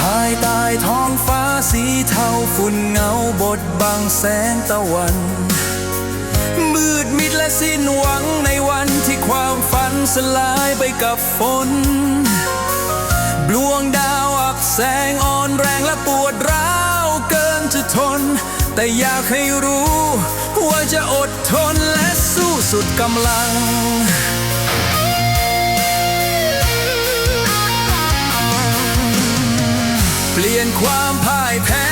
ภายใต้ท้องฟ้าสีเทาฝุ่นเงาบดบังแสงตะวัน และสิ้นหวังในวันที่ความฝันสลายไปกับฝนดวงดาวอับแสงอ่อนแรงและปวดร้าวเกินจะทน แต่อยากให้รู้ว่าจะอดทนและสู้สุดกำลังเปลี่ยนความพ่ายแพ้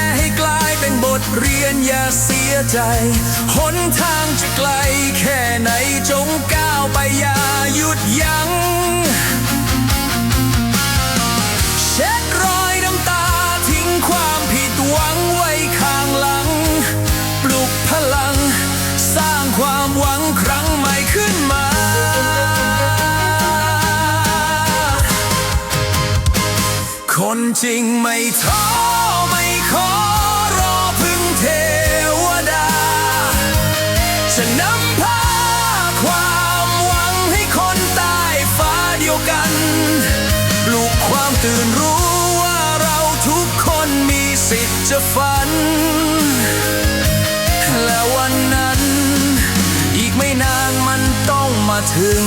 นอย่าเสียใจ หนทางจะไกลแค่ไหนจงก้าวไปอย่าหยุดยัง้งเช็ดรอยน้ำตาทิ้งความผิดหวังไว้ข้างหลัง ปลุกพลัง สร้างความหวังครั้งใหม่ขึ้นมาคนจริงไม่ท้อ ตื่นรู้ว่าเราทุกคนมีสิทธิ์จะฝัน และวันนั้น อีกไม่นานมันต้องมาถึง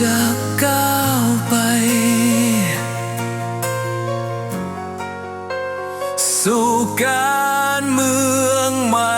จะก้าวไป สู่การเมืองใหม่